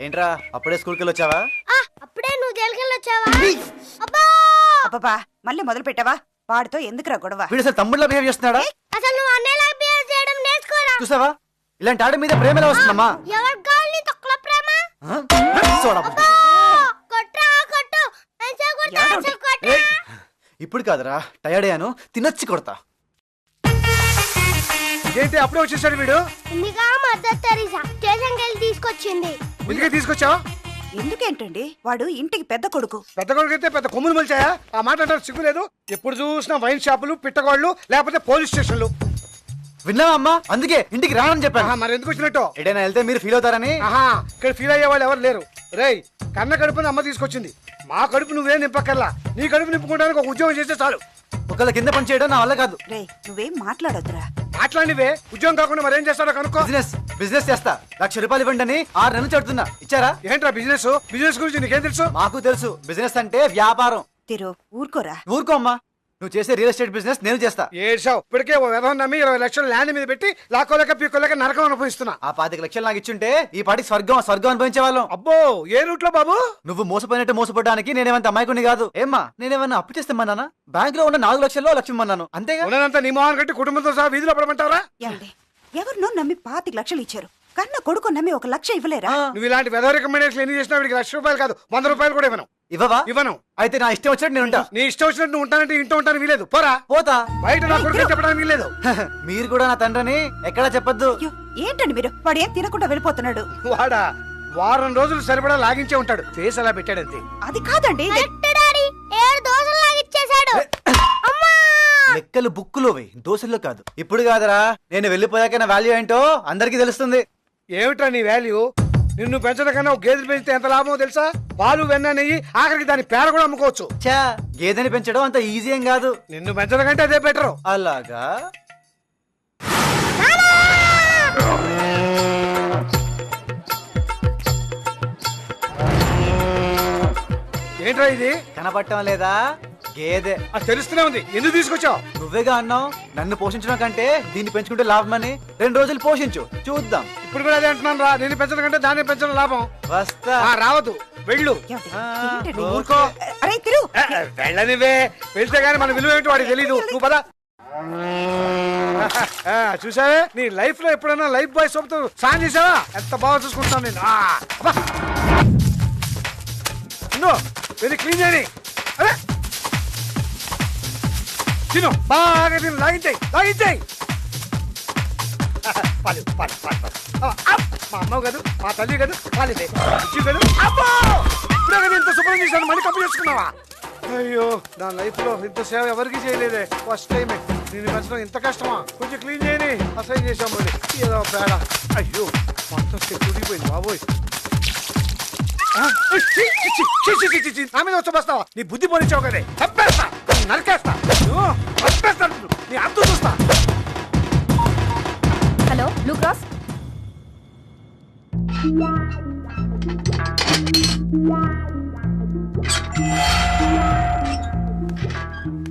ఏంట్రా అప్పుడే స్కూల్కి వెళ్ళి వచ్చావా ఆ, అప్పుడే నువ్వు జైలుకెళ్ళి వచ్చావా అబ్బా! అబ్బబ్బా మళ్ళీ మొదలు పెట్టావా? వాడితో ఎందుకురా గొడవ? వీడు అసలు తమ్ముళ్ళ బిహేవ్ చేస్తున్నాడా? అసలు నువ్వు అన్నయ్యలా బిహేవ్ చేయడం నేర్చుకోరా? చూసావా? ఇలాంటి ఆడ మీద ప్రేమ ఎలా వస్తుందమ్మా? ఎవరి కావాలి తక్కువ ప్రేమ. అబ్బా, కొట్రా కొట్టు. ఇప్పుడు కాదురా టయర్డ్ అయ్యాను తినొచ్చి కొడతా. ఏంటి అప్పుడే వచ్చేసాడు వీడు? ఇందిగా మదర్ తెరీసా తీసుకొచ్చింది. ఇందుకే తీసుకొచ్చావు? ఎందుకేంటండి? వాడు ఇంటికి పెద్ద కొడుకు. పెద్ద కొడుకైతే పెద్ద కొమ్ములు మలిచాయా? ఆ మాట అంటారు సిగ్గు లేదు. ఎప్పుడు చూసినా వైన్ షాపులు పిట్టగోళ్ళు లేకపోతే పోలీస్ స్టేషన్లు. విన్నావా అమ్మా? అందుకే ఇంటికి రానని చెప్పాను. మరి ఎందుకు వచ్చినట్టు? ఎడైనా వెళ్తే మీరు ఫీల్ అవుతారని. ఆహా ఇక్కడ ఫీల్ అయ్యే వాళ్ళు ఎవరు లేరు. రేయ్ కన్న కడుపుని అమ్మ తీసుకొచ్చింది. మా కడుపు నువ్వేం నింపక్కర్లా. నీ కడుపు నింపుకోవడానికి ఒక ఉద్యోగం చేస్తే చాలు. ఒకళ్ళ కింద పని చేయడం నా వల్ల కాదు. రే నువ్వేం మాట్లాడొద్దురా? మాట్లాడివే ఉద్యోగం కాకుండా మరేం చేస్తాడో కనుక్కో. బిజినెస్ బిజినెస్ చేస్తా. లక్ష రూపాయలు ఇవ్వండి అని ఆరు నెలలు చెడుతున్నా ఇచ్చారా? ఏంట్రా బిజినెస్? బిజినెస్ గురించి నీకేం తెలుసు? మాకు తెలుసు. బిజినెస్ అంటే వ్యాపారం. తిరు ఊరుకోరా? ఊరుకో అమ్మా. నువ్వు చేసే రియల్ ఎస్టేట్ బిజినెస్ నేను చేస్తా. ఏడ్చావు? ఇప్పటికే ఓ వ్యవహారం నమ్మి ఇరవై లక్షలు ల్యాండ్ మీద పెట్టి లాక్కోలేక పీక్కోలేక నరకం అనుభవిస్తున్నా. ఆ పాతిక లక్షలు నాకు ఇచ్చుంటే ఈ పాటికి స్వర్గం స్వర్గం అనుభవించే వాళ్ళం అబ్బో ఏ రూట్లో బాబు? నువ్వు మోసపోయినట్టు మోసపోవడానికి నేనేమంత అమాయకుని కాదు. ఏమ్మా నేనేమన్నా అప్పు చేస్తామన్నానా బ్యాంక్లో ఉన్న నాలుగు లక్షల్లో లక్ష ఇమ్మన్నాను. అంతేగా? ఉన్నదంతా నీ మొహాన్ కట్టి కుటుంబంతో సహా వీధిలో పడమంటారా ఎవరినో నమ్మి పాతిక లక్షలు ఇచ్చారు. కన్న కొడుకు నమ్మి ఒక లక్ష ఇవ్వలేరా? నువ్వు ఇలాంటి వెధవ రికమెండేషన్ ఎన్ని చేసినా వీడికి లక్ష రూపాయలు కాదు. వంద రూపాయలు కూడా ఇవ్వను. ఇవ్వవా? ఇవ్వను. అయితే నా ఇష్టం వచ్చినట్టు నేను ఉంటా. నీ ఇష్టం వచ్చినట్టు నువ్వు ఉంటానంటే ఇంట్లో ఉంటాను వీలేదు పోరా. పోతా. బయట నా కొడుకు చెప్పడానికి వీలేదు మీరు కూడా నా తండ్రిని ఎక్కడా చెప్పొద్దు. ఏంటండి మీరు? వాడు ఏం తినకుండా వెళ్ళిపోతున్నాడు. వాడా వారం రోజులు సరిపడా లాగించే ఉంటాడు. ఫేస్ అలా పెట్టాడంతే అది కాదండి లెక్కలు బుక్కులో వేయి దోశల్లో కాదు. ఇప్పుడు కాదురా నేను వెళ్ళిపోయాక నా వాల్యూ ఏంటో అందరికీ తెలుస్తుంది. ఏమిట్రా నీ వాల్యూ నిన్ను పెంచడం కన్నా గేదెలు పెంచితే ఎంత లాభమో తెలుసా? పాలు వెన్న నెయ్యి ఆఖరికి దాని పేర కూడా అమ్ముకోవచ్చు. చా గేదెని పెంచడం అంత ఈజీ ఏం కాదు. నిన్ను పెంచడం కంటే అదే బెటర్ అలాగా? ఏంట్రా ఇది? కనపడటం లేదా? గేదె అది తెలుస్తూనే ఉంది. ఎందుకు తీసుకొచ్చావు? నువ్వేగా అన్నావు? నన్ను పోషించడం కంటే దీన్ని పెంచుకుంటే లాభమని. రెండు రోజులు పోషించు. చూద్దాం. ఇప్పుడు కూడా అదే అంటున్నాను రా. నిన్ను పెంచడం కంటే దాన్ని పెంచడం లాభం. వస్తా. ఆ, రావద్దు. వెళ్ళు? ఊరుకో. అరే వెళ్ళనివే. వెళ్తే గానీ మన విలువ ఏంటో వాడికి తెలీదు. నువ్వు పద. ఆ, చూసావే? నీ లైఫ్లో ఎప్పుడైనా లైఫ్ బాయ్ సోపుతో సాన్ చేసావా? ఎంత బాగా చూసుకుంటాను నేను. ఆ, అబ్బా. ఇన్నో, వెళ్ళి క్లీన్ చేయని అరే. తిను బాగా తిను లాగించాయి లాగించాయి పాలు పాలు పాలు పాలు ఆ, అప్. మా అమ్మ కాదు మా తల్లి కాదు పాలిదే ఇచ్చి కాదు అమ్మో ఇప్పుడే కదా ఇంత శుభ్రం చేశాను మళ్ళీ కప్పు చేసుకున్నావా అయ్యో నా లైఫ్లో ఇంత సేవ ఎవరికి చేయలేదే ఫస్ట్ టైమే నేను పెంచడం ఇంత కష్టమా కొంచెం క్లీన్ చేయని అసైన్ చేసాం మళ్ళీ ఏదో పేడ అయ్యో మొత్తం చెట్టుడిపోయింది బాబోయ్ ఆ, నా మీద వచ్చి బస్తావా నీ బుద్ధి పోనిచ్చావు కదే చెప్పేస్తా నరికేస్తా. నీ చూస్తా. Hello blue cross?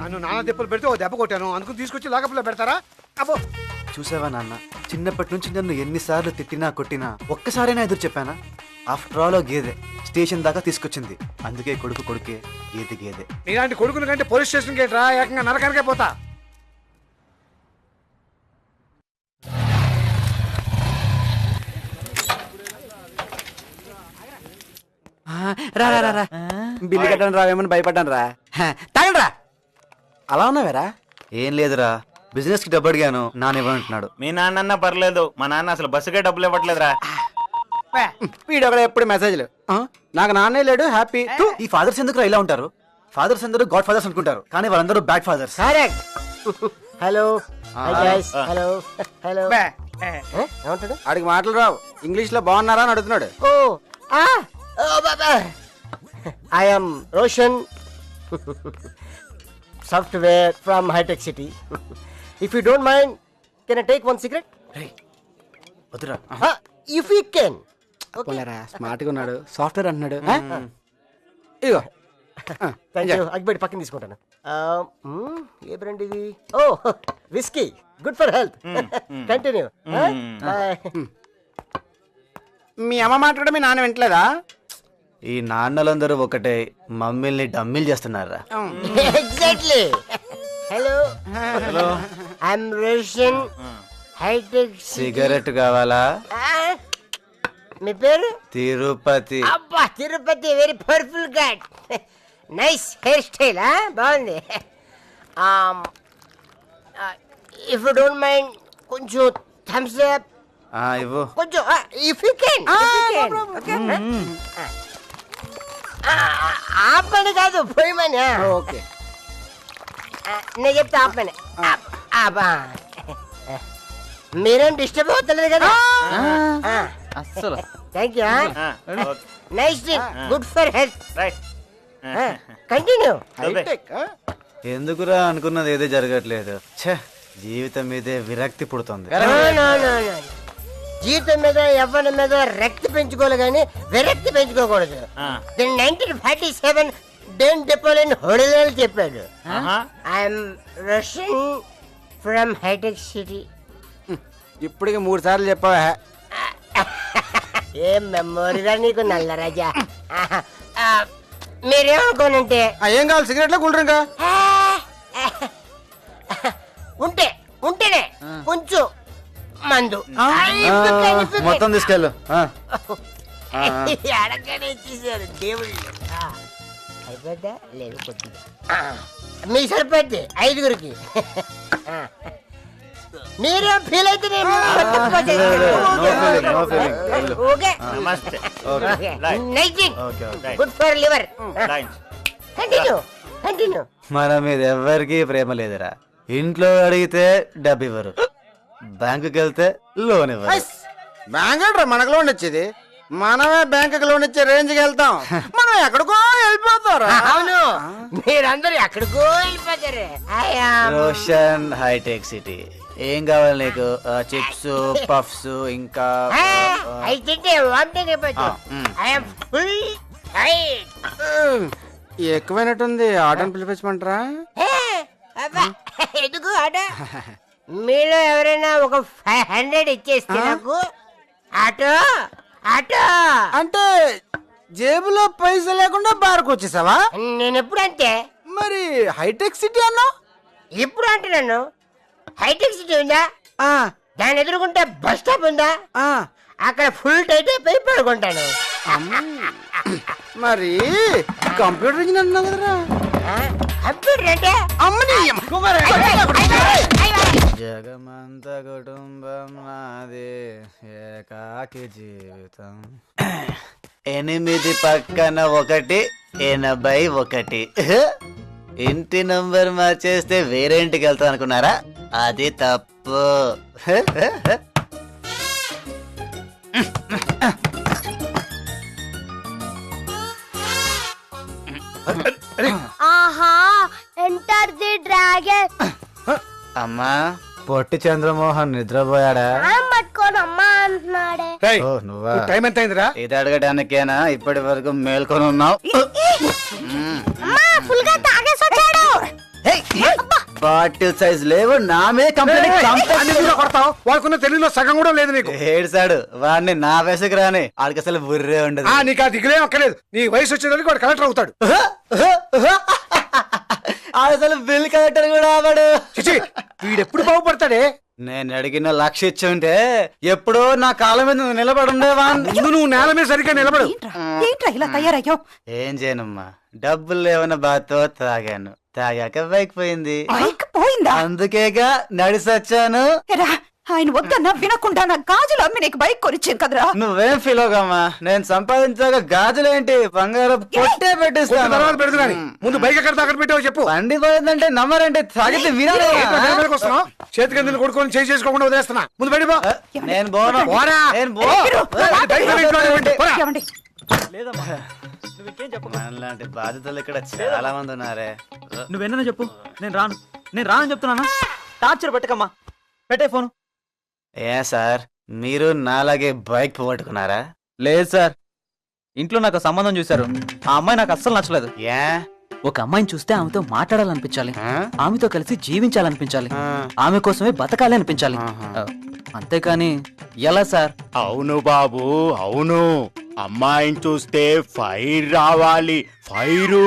నన్ను నాన్న దెబ్బలు పెడితే ఓ దెబ్బ కొట్టాను. అందుకు తీసుకొచ్చి లాకప్లో పెడతారా? అబ్బో. చూసావా నాన్న చిన్నప్పటి నుంచి నన్ను ఎన్నిసార్లు తిట్టినా కొట్టినా ఒక్కసారైనా ఎదురు చెప్పానా? ఆఫ్టర్ ఆల్ గేదె స్టేషన్ దాకా తీసుకొచ్చింది. అందుకే కొడుకు కొడుకే గేదె గేదె. నీలాంటి కొడుకుని కంటే పోలీస్ స్టేషన్కి రా ఏకంగా నరకానికే పోతా. రా రా రా రా. బిల్లు కట్టడం రావేమని భయపడ్డాను రా. తాగండి రా. అలా ఉన్నావేరా? ఏం లేదురా. బిజినెస్కి డబ్బు అడిగాను. నానివ్వనంటున్నాడు మీ నాన్న పర్లేదు. మా నాన్న అసలు బస్సుకే డబ్బులు ఇవ్వట్లేదురా. వీడు ఒకడు ఎప్పుడు మెసేజ్లు. నాకు నాన్నే లేడు హ్యాపీ. ఈ ఫాదర్స్ ఎందుకు ఇలా ఉంటారు? ఫాదర్స్ అందరూ గాడ్ ఫాదర్స్ అనుకుంటారు? కానీ వాళ్ళందరూ bad fathers. Correct. Hello. Hello hello ఏమంటాడు? ఆడికి మాటలు రావు. ఇంగ్లీష్లో బాగున్నారా అని అడుగుతున్నాడు. ఓ ఆ. ఓ బాబా I am Roshan software from Hitech City if you don't mind can I take one cigarette వద్దురా. ఇఫ్ యూ కెన్ పోలేరా స్మార్ట్గా ఉన్నాడు సాఫ్ట్వేర్ అంటున్నాడు ఆ? ఇదిగో. ఆ, థ్యాంక్ enjoy. యూ అగ్గిపెట్టి పక్కన తీసుకుంటాను. ఆ, మ్మ్, ఏ బ్రాండ్ ఇది? ఓ whisky good for health continue మీ అమ్మ మాట కూడా మీ నాన్న వింటలేదా? ఈ నాన్నలందరూ ఒకటే మమ్మల్ని డమ్మిల్ చేస్తున్నారా? Exactly hello hello I'm Roshan Hitech cigarette కావాలా? మీ పేరు? తిరుపతి. అబ్బా Tirupati very powerful god nice hair style బాగుంది. Um, if you don't mind కొంచెం థమ్స్ అప్ ఆ, ఇవ్వు. కొంచెం ఇఫ్ యూ కెన్ ఆపని కాదు పోయమని ఓకే. నేను చెప్తా ఆపని ఆపా మీరేం డిస్టర్బ్ అవుతలేదు కదా? అస్సలు. Thank you. Nice good for health right continue? ఎందుకురా అనుకున్నది ఏదో జరగట్లేదు? ఛే జీవితం మీదే విరక్తి పుడుతుంది. జీవితం మీద ఎవరి మీద రక్తి పెంచుకోవాలి కానీ విరక్తి పెంచుకోకూడదు. నైన్టీన్ ఫార్టీ సెవెన్ డెన్ డెపోలిన్ హొడలేలు చెప్పాడు. I'm Roshan from Hitech City ఇప్పటికి మూడు సార్లు చెప్పావా? ఏం మెమోరీరా నీకు నల్ల రాజా. మీరేమనుకోనంటే? ఆ, ఏం కావాలి? సిగరెట్లా కూల్ డ్రింకా? ఉంటే ఉంటేనే కొంచెం మందు. మొత్తం తీసుకెళ్ళు. ఆ. అడగనే ఇచ్చేసారు దేవుళ్ళు. ఆ, అయిపోద్దా లేదు కొద్దిగా. ఆ, మీకు సరిపోద్ది ఐదుగురికి. ఆ. మీరేం ఫీల్ అయితే. ఓకే. నమస్తే good for liver right continue continue మన మీద ఎవ్వరికీ ప్రేమ లేదురా. ఇంట్లో అడిగితే డబ్బు ఇవ్వరు బ్యాంకుకి వెళ్తే లోన్ ఇవ్వరు బ్యాంక్ రా మనకు లోన్ ఇచ్చేది? మనమే బ్యాంకుకి లోన్ ఇచ్చే రేంజ్కి వెళ్తాం. మనం ఎక్కడికో వెళ్ళిపోతారా? అవును. మీరందరూ ఎక్కడికో వెళ్ళిపోతారు. Roshan Hitech City. ఏం కావాలి నీకు? చిప్స్ పఫ్స్ ఇంకా అవి తింటే ఫుల్ టైట్ ఎక్కువైనట్టుంది ఆటోని పిలిపించమంటారా? ఎందుకు ఆట? మీలో ఎవరైనా ఒక ఫైవ్ హండ్రెడ్ ఇచ్చేస్తే నాకు ఆటో ఆటో. అంటే జేబులో పైసలు లేకుండా బార్కు వచ్చేసావా? నేను ఎప్పుడు అంతే. మరి హైటెక్ సిటీ అన్నా ఇప్పుడు అంటున్నాను. హైటెక్ సిటీ ఉందా? దాని ఎదురుకుంటే బస్ స్టాప్ ఉందా? అక్కడ ఫుల్ టైట్ అయిపోయి పడుకుంటాను మరి కంప్యూటర్ ఇంజనీర్ అన్నావు కదరా? కంప్యూటర్ అంటే? అమ్మని జగమంత కుటుంబం నాది ఏకాకి జీవితం. ఎనిమిది పక్కన ఒకటి ఎనభై ఒకటి. ఇంటి నంబర్ మార్చేస్తే వేరే ఇంటికి వెళ్తా అనుకున్నారా అది తప్పు. ఆహా ఎంటర్ ది డ్రాగన్ అమ్మా. పొట్టి చంద్రమోహన్ నిద్రపోయాడా? మనం పట్టుకొని అమ్మా అంటున్నాడే. ఓ నువ్వా? టైం ఎంత అయిందిరా? ఇది అడగడానికేనా? ఇప్పటి వరకు మేల్కొని ఉన్నావు. అమ్మా ఫుల్గా తాగేసి వచ్చాడు. బాటిల్ సైజ్ లేవు నా మీద కంప్లైంట్ కొడతావు? వాళ్ళకున్న తెలుగులో సగం కూడా లేదు నీకు. ఏడ్చాడు. వాడిని నా వయసుకు రాని ఆడికి అసలు బుర్రే ఉండదు. ఆ నీకు ఆ దిగులే అక్కర్లేదు నీ వయసు వచ్చేదానికి వాడు కలెక్టర్ అవుతాడు. అసలు బిల్ కలెక్టర్ కూడా అవడు వీడెప్పుడు బాగుపడతాడే? నేను అడిగిన లక్ష ఇచ్చుంటే ఎప్పుడో నా కాళ్ళ మీద నువ్వు నిలబడి ఉండేవా ముందు నువ్వు నేల మీద సరిగ్గా నిలబడు. ఏంట్రా? ఏంట్రా ఇలా తయారయ్యావు? ఏం చేయనమ్మా. డబ్బులు లేవన్న బాధతో తాగాను. తాగాక బైక్ పోయింది బైక్ పోయిందా అందుకేగా నడిసొచ్చాను. ఆయన వద్దన్నా వినకుండా నా గాజులు అమ్మి నీకు బైక్ కొనిచ్చాను కదరా. నువ్వేం ఫీల్ అవగమ్మా? నేను సంపాదించాక గాజులేంటి? బంగారం పొట్టే పెట్టిస్తాను. తర్వాత పెడుతున్నాను ముందు బైక్ ఎక్కడ తాకట్టు పెట్టావో చెప్పు. బండి పోయిందంటే నమ్మరంటే తాగితే వినాలి చేతికి ఎందుకు కొడుకొని చేయి చేసుకోకుండా వదిలేస్తున్నా? ముందు బయట పో నేను పోను పోరా. నేను పో పోరా. ఏమండి మనలాంటి బాధితులు ఇక్కడ చాలా మంది ఉన్నారే. నువ్వేనా చెప్పు. నేను రాను. నేను రానని చెప్తున్నానా? టార్చర్ పెట్టకమ్మా. పెట్టే ఫోన్. ఏ సార్ మీరు నాలాగే బైక్ పోగొట్టుకున్నారా? లేదు సార్. ఇంట్లో నాకు సంబంధం చూశారు. ఆ అమ్మాయి నాకు అస్సలు నచ్చలేదు. ఏ ఒక అమ్మాయిని చూస్తే ఆమెతో మాట్లాడాలనిపించాలి? ఆమెతో కలిసి జీవించాలనిపించాలి. ఆమె కోసమే బతకాలి అనిపించాలి. అంతేకాని ఎలా సార్? అవును బాబు అవును. అమ్మాయిని చూస్తే ఫైర్ రావాలి ఫైరు.